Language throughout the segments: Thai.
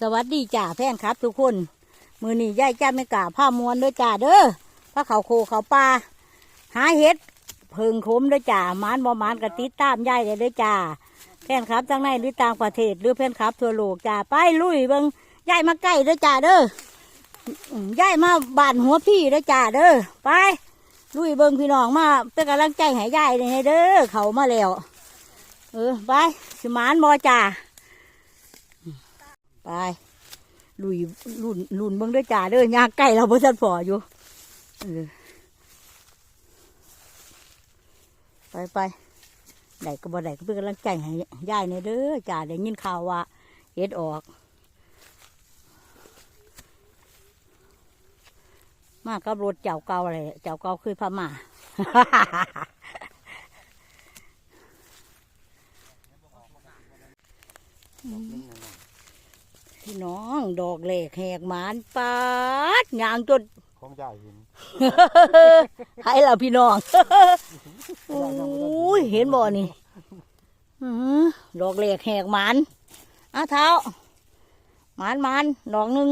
สวัสดีจ่าแฟนครับ ทุกคน มือนี้ย่ายจ้าไม่กล้าผ้ามวนเด้อจ่าเด้อพระเขาโคเขาปลาหาเห็ดเพิงคมเด้อจ่ามานบ่มานกะติดตามย่ายเลยด้อจ่าแฟนครับทั้งในหรือต่างประเทศหรือแฟนครับทั่วโลกจ่าไปลุยเบิงย่ายมาใกล้เด้อจ่าเด้อย่ายมาบานหัวพี่เด้อจ่าเด้อไปลุยเบิงพี่น้องมาเป็นกำลังใจให้ย่ายเลยเด้อเขามาแล้วเออไปสิมานบอจ่า ไปลุยลุ่นลุ่นเบิ่งเด้วยจ่าเด้อยากใกล้เราเพิ่นพออยู่ไปไปได้ก็บ่ได้ก็เป็นกำลังใจให้ยายในเด้อจ่าได้ยินข่าวว่าเฮ็ดออก มากับรถเจ้าเก่าอะไรเจ้าเก่าคือพม่า พี่น้องดอกเหล็กแหกหมานปาดยางจนของใหญ่เห็นให้เราพี่น้องโอ้ยเห็นบ่นี่อื้อหือดอกเหล็กแหกหมานอ้าเท้าหมานหมานดอกหนึ่ง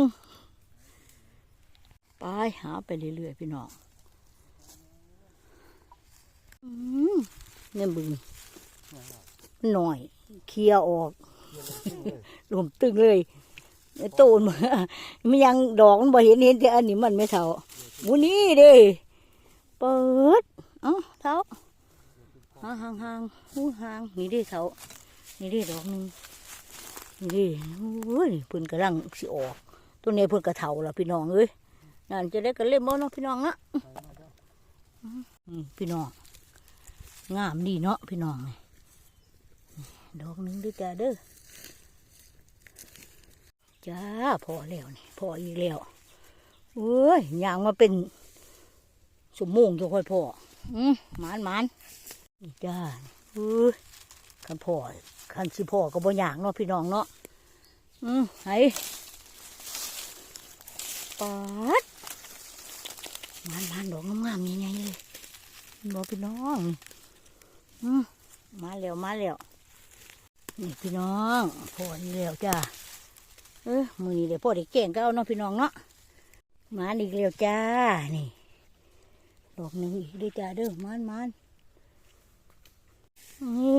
ไปหาไปเรื่อยๆพี่น้องอื้อเนี่ยบึงหน่อย เคลียร์ออกรวมตึงเลยไอ้ ตูนมันยังดอกมันบ่เห็นเห็นแต่อันนี้มันไม่เท่าบุนี่เดิเปิดเอ้าเท่าห่างห่างห่างหูห่างนี่ดิเท่านี่ดิดอกหนึงนี่ดิโอ้ยพิ่นกำลังสิออกตัวนี้เพิ่นกระเท่าล้วพี่น้องเอ้ยนั่นจะได้กันเล่มบ่เนาะพี่น้องนะอืมพี่น้องงามดีเนาะพี่น้องดอกหนึงด้วยจ้าเด้อ จ้าพอแล้วนี่พออีกแล้วเอ้ยยางมาเป็นสมโมงจังค่อยพออืมหมานหมานนี่จ้าเอ้ยคันพ่อคันสิพ่อก็บ่อยากเนาะพี่น้องเนาะอืมไห้ปาดมานมานดอกงามๆนี่ไงเลยบอกพี่น้องอืมมาแล้วมาแล้วนี่พี่น้องพออีกแล้วจ้า เออมือนี้เดี๋ยวพ่อได้เก่งก็เอาเนาะพี่น้องเนาะมาอีกแล้วจ้า นี่ ดอกหนึ่งอีกด้วยจ้าเด้อมานมานเออ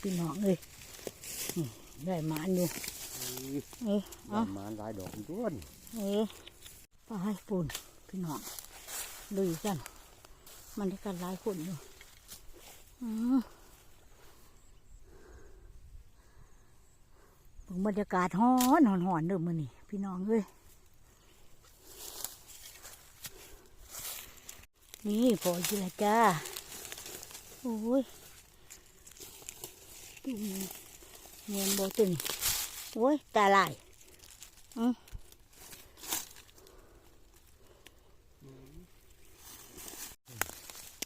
พี่น้องเลยนี่ได้มานอยู่เออปเอาระมาณหลายดอกด้วนเออไปให้ปุ่นพี่น้องดูกัน มันได้กันหลายคนอยู่อืม บรรยากาศฮ้อนหอนๆเด้อมื้อนี้พี่น้องเอ้ยนี่พออยู่และจ้าโอ้ยตุ่มเงียนบ่ตึงโอ้ยตาลายอืม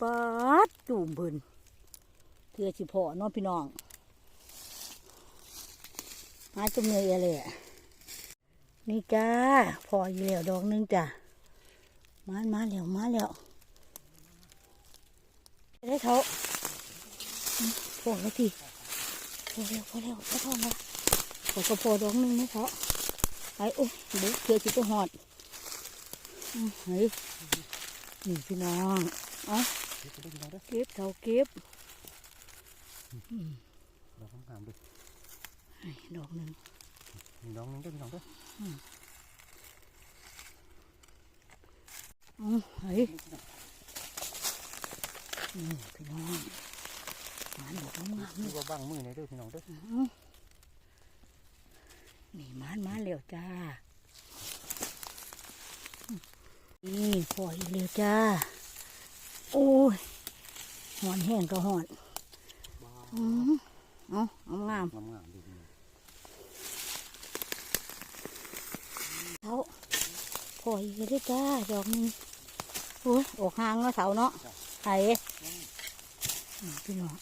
ปัดจุ่มเพิ่นเพื่อสิพอเนาะพี่น้อง มาจุ่มเนยอะไรอะนี่จ้าพออยู่แล้วดอกนึงจ้ะมามาแล้วมาแล้วได้เขาพอแล้วทีพอแล้วพอแล้วพอแล้วพอก็พอดอกนึงนะเขาไอ้โอ้ยเด็กเพื่อสิไปหอดอืมไอ้นี่พี่น้องอะเก็บเด้อเก็บเขาเก็บดอกงามๆด้อไอ้ ดอกหนึ่งมีน้องนึงเด้อพี่น้องเด้ออืมไอ้นี่พี่น้องหมานดอกงามๆนี่นี่ว่าบังมือในเด้อพี่น้องเด้อนี่หมานมาเร็วจ้า นี่ปล่อยเร็วจ้า โอ้ยหอนแห้งก็หอนอืมเอาเอางามงามๆดีพี่น้อง เสาปล่อยเลยจ้าดอกหนึงโอ้ยออกห่างเนาะเสาเนาะไผ่นี่พี่น้อง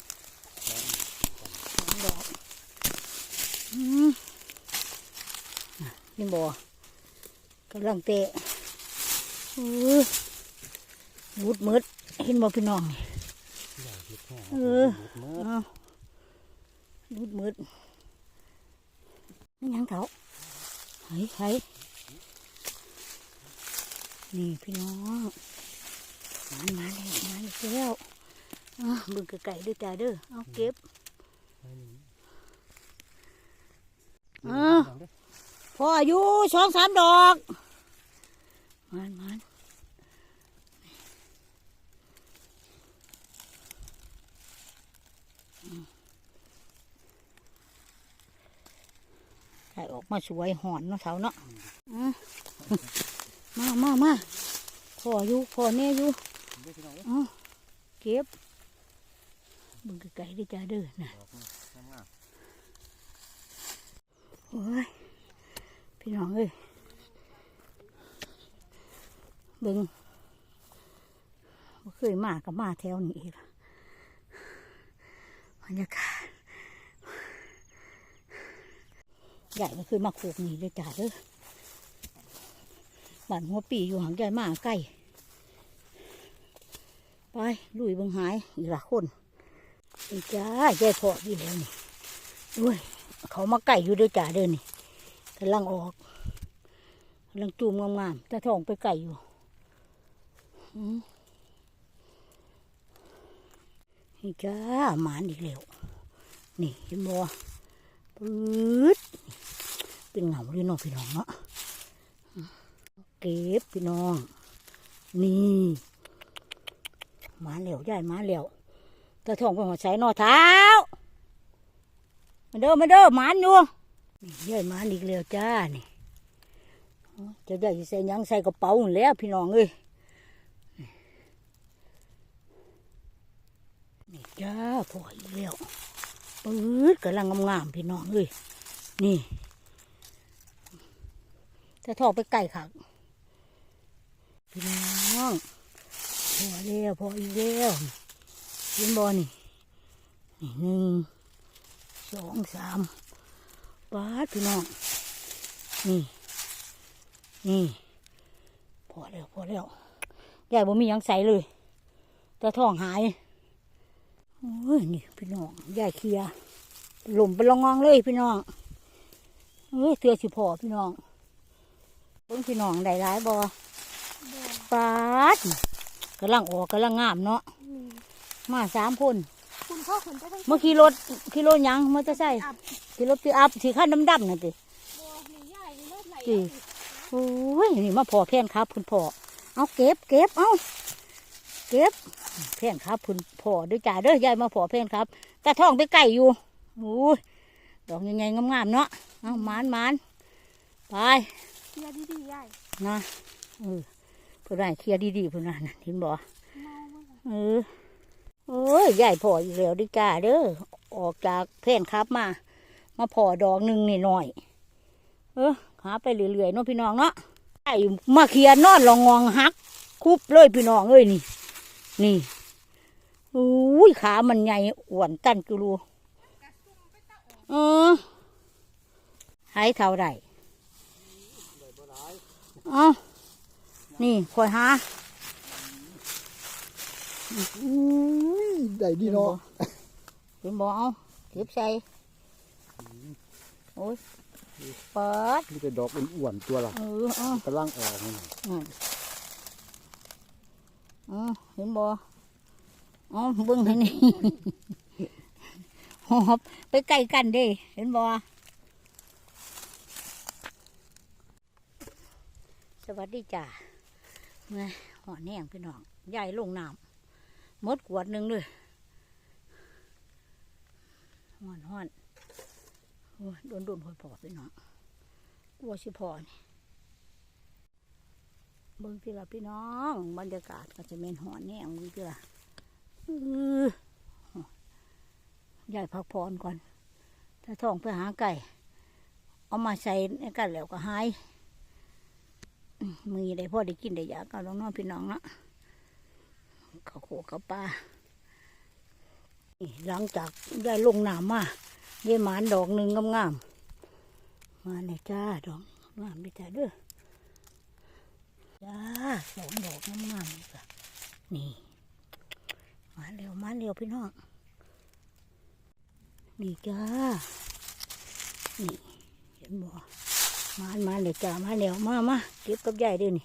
สองดอกอืมน่ะนี่บ่กำลังเตะเออมุดมืดเห็นบ่พี่น้องนี่ใหญ่เฮ็ดแห้งเออเฮ็ดเมื่อเอามุดมืดนี่ยังเขาไห้ไห้ นี่พี่น้องมันมาแล้วมาอีกแล้วอะเบึงไก่ๆด้วยจ้าเด้อเอาเก็บอ่าพออายุสองสามดอกมันมันใส่ออกมาสวยหอนเนาะเสาเนาะอะ มามามาพออยู่พอแน่อยู่เด้อพี่น้องเด้อเอาเก็บเบึงไก่ๆด้วยจ้าเด้อนะดอกงามโอ้ยพี่น้องเอ้ยเบิ่งบ่เคยมากับมาแถวนี้อีกละบรรยากาศใหญ่ก็คือมาโขกนี่เลยจ้าเด้อ บ้านหัวปีอยู่ห่างใหญ่มากใกล้ ไปลุยบิ่งหายอีกละคนนี่จ้าใหญ่พอดีแล้วนี่ด้วยเขามาไก่อยู่ด้วยจ่าเดินนี่กำลังออกกำลังจูมงามๆแต่ท้องไปไก่อยู่อืมนี่จ้าหมานอีกแล้วนี่เห็นบ่ปื๊ดเป็นเหงาเลยเนาะพี่น้องเนาะอืม เก็บพี่น้อง นี่มาเหลวใหญ่มาเหลวต่ท้องไปหัวใจนอเท้ามาเด้อมาเด้อหมานอยู่นี่ใหญ่หมานอีกแล้วจ้านี่ยจะได้ใส่ยังใส่กระเป๋าแล้วพี่น้องเอ้ยนี่จ้าพออีกแล้วปื๊ดกำลังงามๆพี่น้องเอ้ยนี่จะทอไปไก่ขัก พี่น้องพอแล้วพออีกแล้วเห็นบอนี่นี่หนึ่งสองสามบาทพี่น้องนี่นี่พอแล้วพอแล้วยายบ่มียังใส่เลยแต่ท้องหายโอ้ยนี่พี่น้องยายเคลียหล่มไปลองงองเลยพี่น้องเอ้ยเตือสิพอพี่น้องเพิ่งพี่น้องได้ร้ายบอ ปาดกำลังออกกำลังงามเนาะมาสามคนคุณพ่อคุณจะต้องเมื่อขี่รถขี่รถหยังมอเตอร์ไซค์อับขี่รถปีอัพสีขั้นดำๆนั่นติบัวมีใหญ่มีเลือดไหลอืมโอ้ยนี่มาพอแพนครับคุณพ่อเอาเก็บเก็บเอาเก็บแพนครับคุณพ่อด้วยจ่าเด้อยายมาพอแพนครับตาท้องไปไก่อยู่โอ้ยดอกยังไงงามๆเนาะเอาหมานหมานไปเทียดีดีๆใหญ่นะเออ เพื่อนได้เคลียร์ดีๆเพื่อนนั่นเห็นบ่เมาเมื่อไหร่เออโอ้ยยายพออีกแล้วดิจ้าเด้อออกจากแพนครับมา มาพอดอกหนึ่งนี่หน่อย เออหาไปเรื่อยๆเนาะพี่น้องเนาะไอ้มาเคลียร์นอนลองงองหัก คุบเลยพี่น้องเอ้ยนี่ นี่อุ้ยขามันใหญ่อ้วนตันกิโลเออหายเท่าไรเอ้า นี่คอยหาอุ้ยได้ดีเนาะเป็นบ่เอาเก็บใส่โอ้ยเปิดมีแต่ดอกอ้วนๆตัวละเออเอากำลังออกนี่อืมอ๋อเห็นบ่อ๋อเบิ่งให้นี่หอบไปใกล้กันเด้เห็นบ่สวัสดีจ้า เมื่อหอแหน่งพี่น้องใหญ่ลงน้ำมดขวดหนึ่งเลยห้อนห้อนโอ้ยโดนโดนพอพอพี่น้องกลัวสิพอนี่เบิ่งทีละพี่น้อง บรรยากาศก็จะเป็นหอนแนงเบิ่งทีละอือยายพักผ่อนก่อน ถ้าท้องไปหาไก่ เอามาใส่ในกันแล้วก็หาย มือได้พ่อได้กินได้ยาก็น้องๆพี่น้องเนาะเขาโขเขาปลาหลังจากได้ลงน้ำมาได้หมานดอกหนึ่งงามๆมาเนี่ยจ้าดอกงามไปจ้าเด้อจ้าสองดอกงามๆนี่ค่ะนี่มาเร็วมาเร็วพี่น้องนี่จ้านี่เห็นบ่ มามาเดี๋ยวจ้ามาแล้วมามาเก็บกับยายเด้วยนี่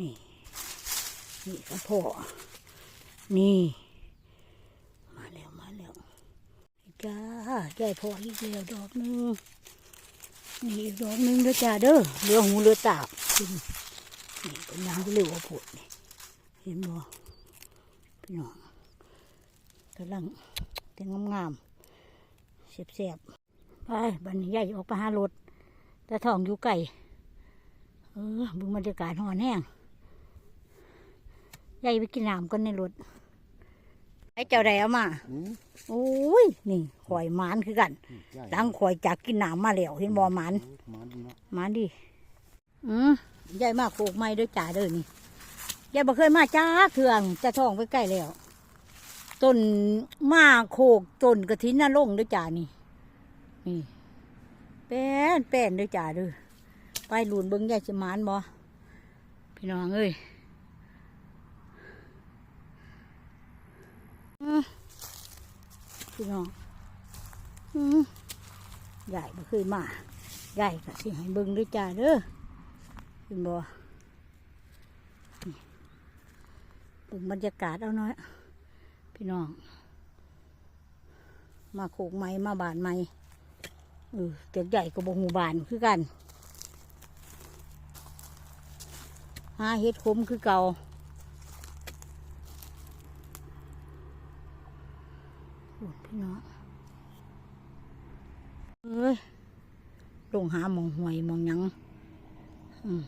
นี่ นี่กับพ่อนี่ มาแล้วมาแล้วจ้าใยายพ่ออีกแล้วดอกหนึงนี่อีกดอกหนึงเด้อจ้าเด้อเหลือหูเหลือตาขึ้นนี่เป็นยางที่เหลือผุดนี่เห็นบ่พี่น้องกำลังแต่งงามๆเสียบๆไปบันนี้ยายออกไปหารถ แต่ท้องอยู่ไก่เออบึงบรรยากาศหอนแห้งยายไปกินน้ำก่อนในรถไอ้เจ้าใดเอามาอืมโอ้ย นี่ข่อยหมานคือกันใหญ่หลังข่อยจากกินน้ำมาแล้วเห็นบ่หมานหมันดีเนาะหมานดิอืมยายมาโขกไม้ด้วยจ่าเด้อนี่ยายบ่เคยมาจ้าเถื่องจะท้องไปใกล้แล้วต้นมาโขกต้นกระถินน่ะลงด้วยจ่านี่นี่ แป้นแป้นด้วยจ่าเด้อไปหลุนเบิ้งยายจะหมานบ่พี่น้องเอ้ยพี่น้องอืมยายบ่เคยมายายก็สิให้เบิ้งด้วยจ่าเด้อเห็นบ่นี่เบิ่งบรรยากาศเอาหน่อย พี่น้อง มาโขกไม้มาบานไม้ เออเตียกใหญ่กับบหูบานคือกัน หาเฮ็ดคมคือเก่าโอ้ยพี่น้องเอ้ยลงหามองหวยมองยังอืม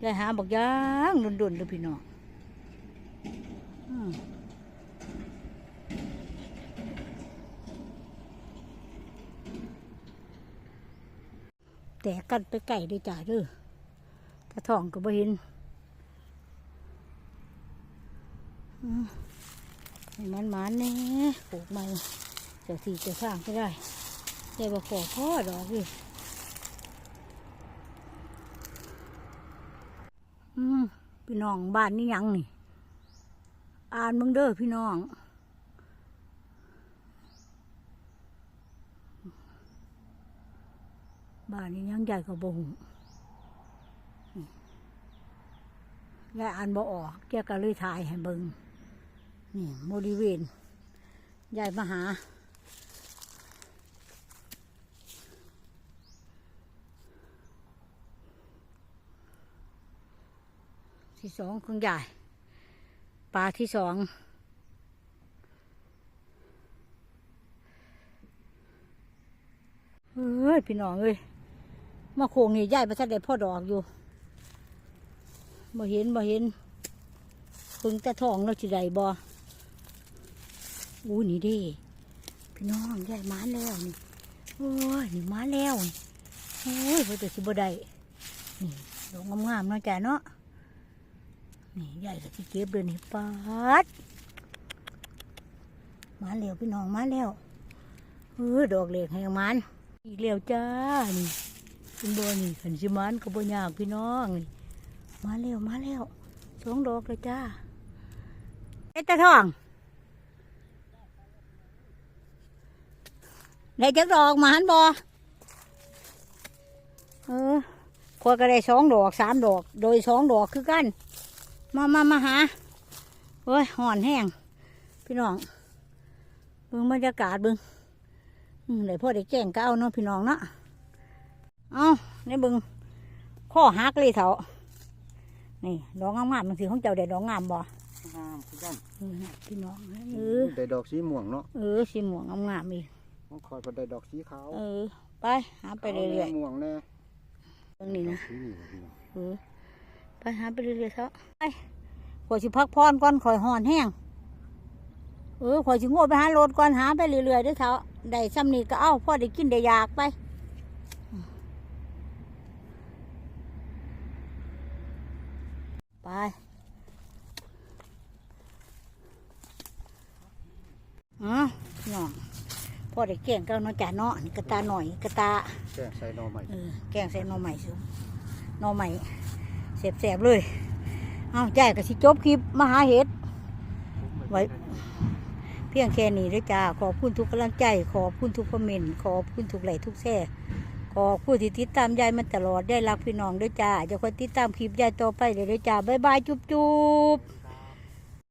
ได้หาบอกยางดุนๆเลยพี่น้องอืม แตกกันไปไก่ด้วยจ้าเด้อตะทองก็บ่เห็นมให้มันมานแน่ปลูกใหม่เจ้าที่เจ้าทางก็ได้ได้บ่ขอพ่อดอกเลยพี่น้องบ้านนี่ยังนี่ อ่านมึงเด้อพี่น้อง บ้านนี้ยังใหญ่กว่าบ่หงยายอ่านบ่ออกแกก็เลยถ่ายให้เบิงนี่บริเวณยายมาหา ที่สองของยายปลาที่สองเอ้ยพี่น้องเอ้ย มาโคงนี่ย่ายประทัดได้พ่อดอกอยู่บ่เห็นบ่เห็นพิ่งแต่ทองเราจิได้บ่อู้นี่ดิพี่น้องย่ายมาแล้วนี่โอ้ยนี่มาแล้วโอ้ยเพื่อจะสิบ่ได้นี่ดอกงามๆเนาะจ้ะเนาะนี่ย่ายก็สิเก็บเลยนี่ปาดมาแล้วพี่น้องมาแล้วเออดอกเหล็กแหงมันอีกแล้วจ้านี่ เป็นบัวนี่ขันสิมันก็บ่ยากพี่น้องนี่มาแล้วมาแล้วสองดอกเลยจ้าเอ็ดตาทองได้จักดอกมาหันบ่เออขวก็ได้สองดอกสามดอก โดยสองดอกคือกัน มามามาหาเฮ้ยห่อนแห้งพี่น้องเบิ่งบรรยากาศเบิ่งอืมเดี๋ยวพ่อได้แจ้งก็เอาเนาะพี่น้องเนาะ เอาในเบึงข้อหักเลยเถอะนี่ดอกงามๆมันสิของเจ้าได้ดอกงามบ่งามคือกันเออน่ะพี่น้องเออได้ดอกสีม่วงเนาะเออสีม่วงงามๆอีกต้องคอยก็ได้ดอกสีขาวเออไปหาไปเรื่อยม่วงแน่ๆตรงนี้นะสีนี่พี่น้องเออไปหาไปเรื่อยๆเถอะไปขอยสิพักพรก่อนขอยหอนแห้งเออขอยสิโง่ไปหารถก่อนหาไปเรื่อยๆเด้อเถอะได้ซ้ำนี่ก็เอาพ่อได้กินได้อยากไป ไป อ๋อน้องพ่อได้แกงเก้าน้องจ่าเนาะนี่กระตาหน่อยกระตาแก้ใส่หน่อใหม่เออแกงใส่หน่อใหม่สิหน่อใหม่เสียบๆเลย เอาใจกับสิจบคลิปมาหาเห็ดไว้พี่พียงแค่นี้ด้วยจ้า ขอบคุณทุกกำลังใจ ขอบคุณทุกคอมเมนต์ ขอบคุณทุกไลค์ทุกแช่ ขอบผู้ที่ติดตามยายมันตลอดได้รักพี่น้องด้วยจ้าจะคอยติดตามคลิปยายต่อไปเดี๋ยวด้วยจ้าบ๊ายบายจุ๊บจุ๊บ